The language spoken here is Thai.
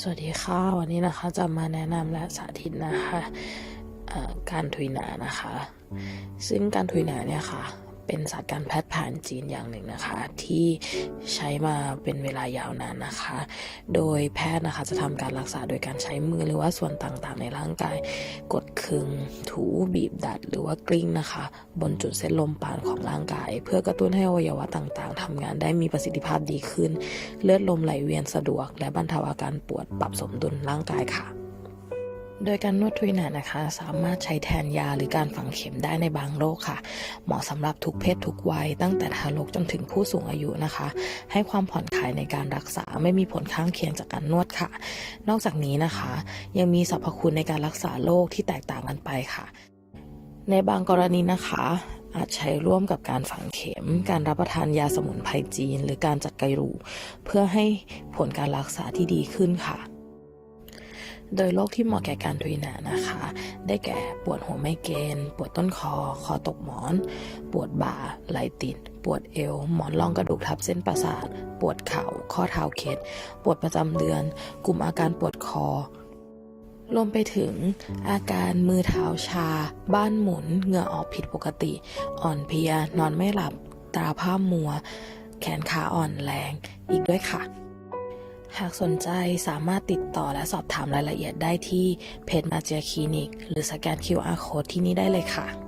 สวัสดีค่ะ วันนี้นะคะจะมาแนะนำและสาธิตนะคะการถุยหนานะคะ ซึ่งการถุยหนาเนี่ยค่ะ เป็นศาสตร์การแพทย์แผนจีนอย่างหนึ่งนะคะ ที่ใช้มาเป็นเวลายาวนานนะคะ โดยแพทย์นะคะจะทำการรักษาโดยการใช้มือหรือว่าส่วนต่างๆ ในร่างกาย กดคึง ถูบีบดัด หรือว่ากลิ้งนะคะ บนจุดเส้นลมปานของร่างกาย เพื่อกระตุ้นให้อวัยวะต่างๆทำงานได้มีประสิทธิภาพดีขึ้น เลือดลมไหลเวียนสะดวก และบรรเทาอาการปวดปรับสมดุลร่างกายค่ะ โดยการนวดทุยหนานะคะ สามารถใช้แทนยาหรือการฝังเข็มได้ในบางโรคค่ะ เหมาะสำหรับทุกเพศทุกวัย ตั้งแต่ทารกจนถึงผู้สูงอายุนะคะ ให้ความผ่อนคลายในการรักษาไม่มีผลข้างเคียงจากการนวดค่ะ นอกจากนี้นะคะ ยังมีสรรพคุณในการรักษาโรคที่แตกต่างกันไปค่ะ ในบางกรณีนะคะอาจใช้ร่วมกับการฝังเข็ม การรับประทานยาสมุนไพรจีน หรือการจัดไกรูเพื่อให้ผลการรักษาที่ดีขึ้นค่ะ โดยโรคที่เหมาะแก่การทุยหนานะคะ ได้แก่ปวดหัวไมเกรนปวดต้นคอ คอตกหมอน ปวดบ่าไหลติด ปวดเอว หมอนรองกระดูกทับเส้นประสาท ปวดเข่า ข้อเท้าเคล็ดปวดประจำเดือน กลุ่มอาการปวดคอรวมไปถึงอาการมือเท้าชา บ้านหมุน เหงื่อออกผิดปกติ อ่อนเพลีย นอนไม่หลับ ตาผ้ามัว แขนขาอ่อนแรง อีกด้วยค่ะ หากสนใจสามารถติดต่อและสอบถามรายละเอียดได้ที่เพจมาเจียคลินิก หรือสแกน QR Code ที่นี่ได้เลยค่ะ